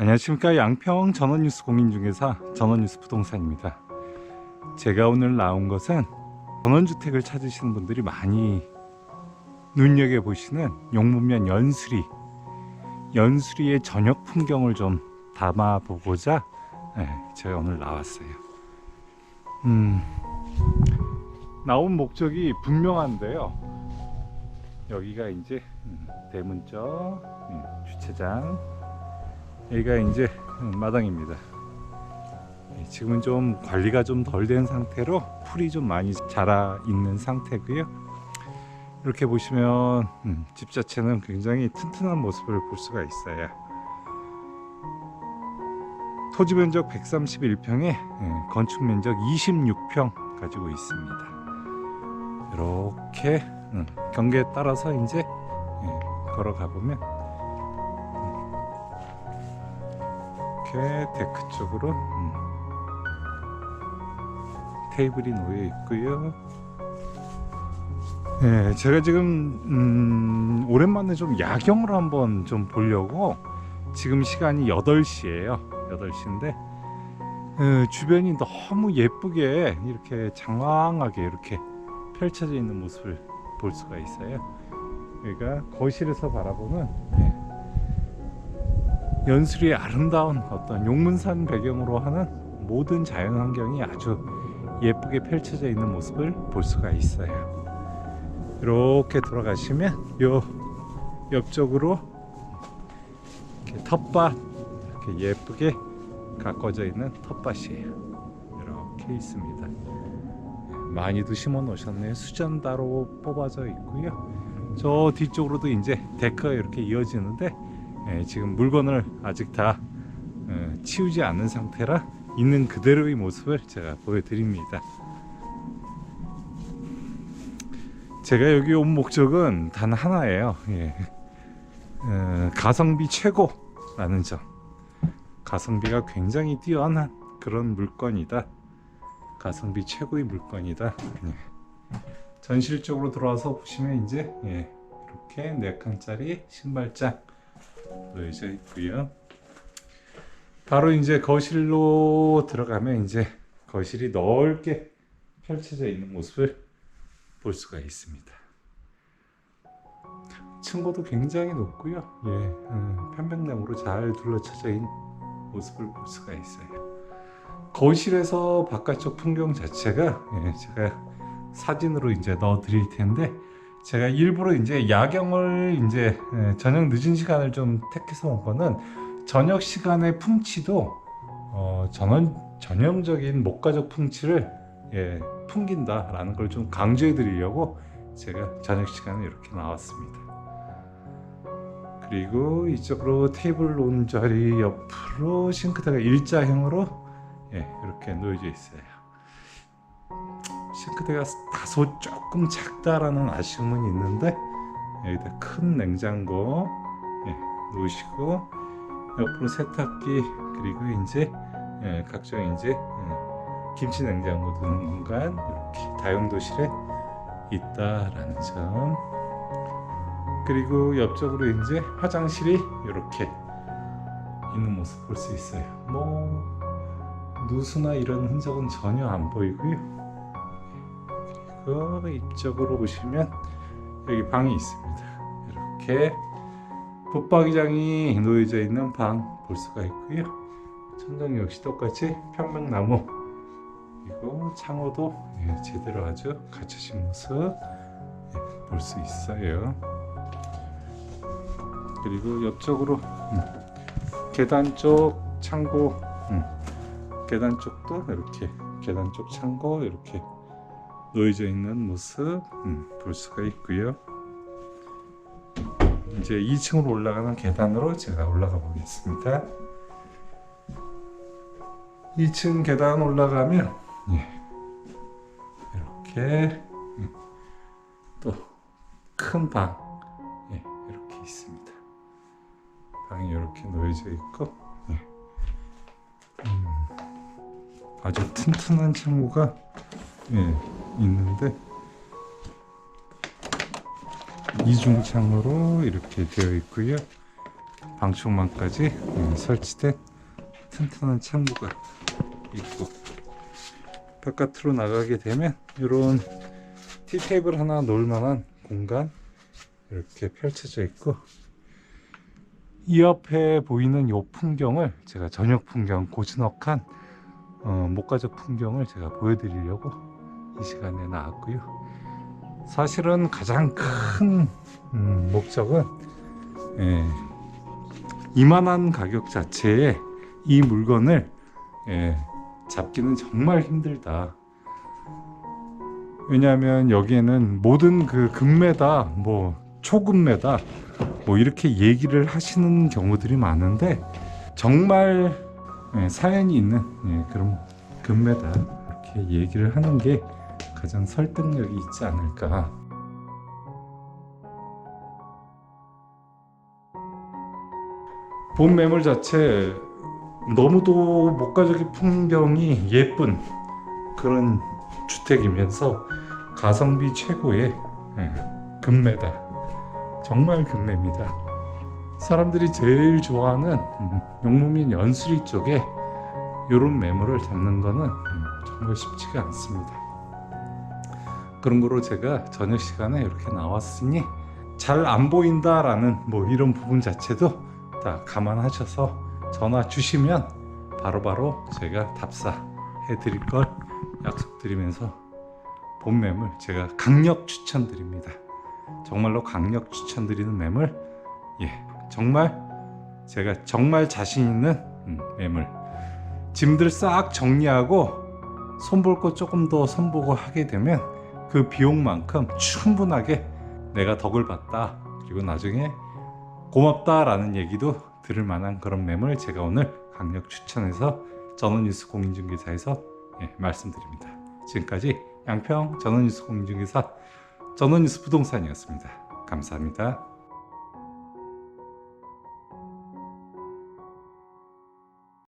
안녕하십니까 양평 전원뉴스 공인중개사 전원뉴스 부동산입니다. 제가 오늘 나온 것은 전원주택을 찾으시는 분들이 많이 눈여겨 보시는 용문면 연수리 연수리의 저녁 풍경을 좀 담아 보고자 네, 제가 오늘 나왔어요. 음, 나온 목적이 분명한데요. 여기가 이제 음, 대문쪽 음, 주차장 여기가 이제 음, 마당입니다. 예, 지금은 좀 관리가 좀 덜 된 상태로 풀이 좀 많이 자라 있는 상태고요. 이렇게 보시면 음, 집 자체는 굉장히 튼튼한 모습을 볼 수가 있어요. 토지 면적 131평에 예, 건축 면적 26평 가지고 있습니다. 이렇게 음, 경계에 따라서 이제 예, 걸어가 보면 이렇게 데크 쪽으로 음, 테이블이 놓여 있고요. 네, 제가 지금 음, 오랜만에 좀 야경을 한번 좀 보려고 지금 시간이 8시예요. 8시인데 어, 주변이 너무 예쁘게 이렇게 장황하게 이렇게 펼쳐져 있는 모습을 볼 수가 있어요. 여기가 거실에서 바라보는 예, 연수리의 아름다운 어떤 용문산 배경으로 하는 모든 자연 환경이 아주 예쁘게 펼쳐져 있는 모습을 볼 수가 있어요. 이렇게 돌아가시면 요 옆쪽으로 이렇게 텃밭 이렇게 예쁘게 가꿔져 있는 텃밭이에요. 이렇게 있습니다. 많이도 심어 놓으셨네요. 수전다로 뽑아져 있고요. 저 뒤쪽으로도 이제 데크가 이렇게 이어지는데 예, 지금 물건을 아직 다 어, 치우지 않은 상태라 있는 그대로의 모습을 제가 보여드립니다. 제가 여기 온 목적은 단 하나예요. 예. 어, 가성비 최고라는 점. 가성비가 굉장히 뛰어난 그런 물건이다. 가성비 최고의 물건이다. 예. 전실적으로 들어와서 보시면 이제 예, 이렇게 네 칸짜리 신발장 놓여져 있고요. 바로 이제 거실로 들어가면 이제 거실이 넓게 펼쳐져 있는 모습을 볼 수가 있습니다. 층고도 굉장히 높고요. 예, 음, 편백나무로 잘 둘러쳐져 있는 모습을 볼 수가 있어요. 거실에서 바깥쪽 풍경 자체가 예, 제가 사진으로 이제 넣어 드릴 텐데 제가 일부러 이제 야경을 이제 예, 저녁 늦은 시간을 좀 택해서 온 거는 저녁 시간의 풍치도 어, 전원 전형적인 목가적 풍치를 예, 풍긴다라는 걸 좀 강조해 드리려고 제가 저녁 시간에 이렇게 나왔습니다. 그리고 이쪽으로 테이블 놓은 자리 옆으로 싱크대가 일자형으로 예, 이렇게 놓여져 있어요. 싱크대가 다소 조금 작다라는 아쉬움은 있는데 여기다 큰 냉장고 예, 놓으시고 옆으로 세탁기 그리고 이제 예, 각종 이제 예, 김치 냉장고 두는 공간 이렇게 다용도실에 있다라는 점 그리고 옆쪽으로 이제 화장실이 이렇게 있는 모습 볼 수 있어요. 뭐 누수나 이런 흔적은 전혀 안 보이고요. 그리고 이쪽으로 보시면 여기 방이 있습니다. 이렇게 붙박이장이 놓여져 있는 방 볼 수가 있고요. 천장 역시 똑같이 평백나무 그리고 창호도 예, 제대로 아주 갖춰진 모습 예, 볼수 있어요. 그리고 옆쪽으로 음, 계단 쪽 창고 음, 계단 쪽도 이렇게 계단 쪽 창고 이렇게 놓여져 있는 모습 음, 볼 수가 있고요. 이제 2층으로 올라가는 계단으로 제가 올라가 보겠습니다. 2층 계단 올라가면 예, 이렇게 또큰 방 예, 이렇게 있습니다. 방이 이렇게 놓여져 있고 예. 음, 아주 튼튼한 창고가 예, 있는데 이중창으로 이렇게 되어 있고요. 방충망까지 음, 설치된 튼튼한 창고가 있고 바깥으로 나가게 되면 이런 티 테이블 하나 놓을 만한 공간 이렇게 펼쳐져 있고 이 옆에 보이는 이 풍경을 제가 저녁 풍경 고즈넉한 어, 목가적 풍경을 제가 보여드리려고 이 시간에 나왔고요. 사실은 가장 큰 음, 목적은 예, 이만한 가격 자체에 이 물건을 예, 잡기는 정말 힘들다. 왜냐하면 여기에는 모든 그 금매다, 뭐 초금매다, 뭐 이렇게 얘기를 하시는 경우들이 많은데 정말 예, 사연이 있는 예, 그런 금매다 이렇게 얘기를 하는 게 가장 설득력이 있지 않을까. 본 매물 자체 너무도 목가적인 풍경이 예쁜 그런 주택이면서 가성비 최고의 예, 금매다. 정말 금매입니다. 사람들이 제일 좋아하는 음, 용무민 연수리 쪽에 이런 매물을 잡는 거는 음, 정말 쉽지가 않습니다. 그런 거로 제가 저녁 시간에 이렇게 나왔으니 잘 안 보인다 라는 뭐 이런 부분 자체도 다 감안하셔서 전화 주시면 바로 바로 제가 답사해 드릴 걸 약속드리면서 본 매물 제가 강력 추천드립니다. 정말로 강력 추천드리는 매물 예 정말 제가 정말 자신 있는 음, 매물 짐들 싹 정리하고 손볼 거 조금 더 손보고 하게 되면 그 비용만큼 충분하게 내가 덕을 봤다 그리고 나중에 고맙다라는 얘기도 들을 만한 그런 매물 제가 오늘 강력 추천해서 전원뉴스 공인중개사에서 예, 말씀드립니다. 지금까지 양평 전원뉴스 공인중개사 전원뉴스 부동산이었습니다. 감사합니다.